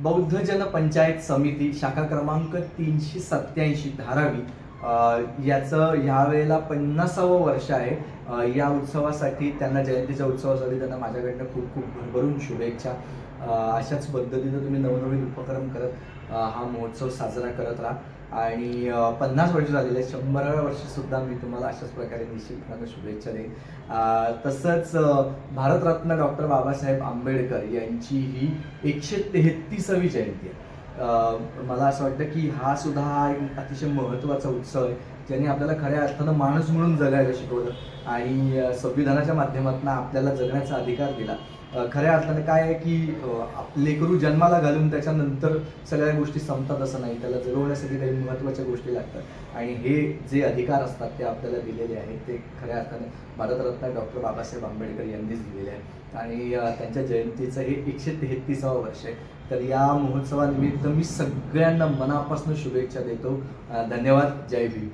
बौद्ध जन पंचायत समिती शाखा क्रमांक तीनशे सत्याऐंशी धारावी. याचं याचं ह्यावेळेला पन्नासावं वर्ष आहे. या उत्सवासाठी त्यांना जयंतीच्या उत्सवासाठी त्यांना माझ्याकडनं खूप खूप भरभरून शुभेच्छा. अशाच पद्धतीनं तुम्ही नवनवीन उपक्रम करत हा महोत्सव साजरा करत राहा. आणि पन्नास वर्ष झालेले शंभराव्या वर्षीसुद्धा मी तुम्हाला अशाच प्रकारे निश्चितपणे शुभेच्छा देईन. तसंच भारतरत्न डॉक्टर बाबासाहेब आंबेडकर यांची ही एकशे तेहतीसावी जयंती आहे. मला असं वाटतं की हा सुद्धा हा एक अतिशय महत्त्वाचा उत्सव आहे. ज्यांनी आपल्याला खऱ्या अर्थानं माणूस म्हणून जगायला शिकवलं आणि संविधानाच्या माध्यमातून आपल्याला जगण्याचा अधिकार दिला. खऱ्या अर्थानं काय आहे की लेकरू जन्माला घालून त्याच्यानंतर सगळ्या गोष्टी संपतात असं नाही. त्याला जगवण्यासाठी काही महत्त्वाच्या गोष्टी लागतात. आणि हे जे अधिकार असतात ते आपल्याला दिलेले आहेत ते खऱ्या अर्थानं भारतरत्न डॉक्टर बाबासाहेब आंबेडकर यांनीच दिलेले आहेत. आणि त्यांच्या जयंतीचं हे एकशे तेहतीसावं वर्ष आहे. तर या महोत्सवानिमित्त मी सगळ्यांना मनापासून शुभेच्छा देतो. धन्यवाद. जय भीम.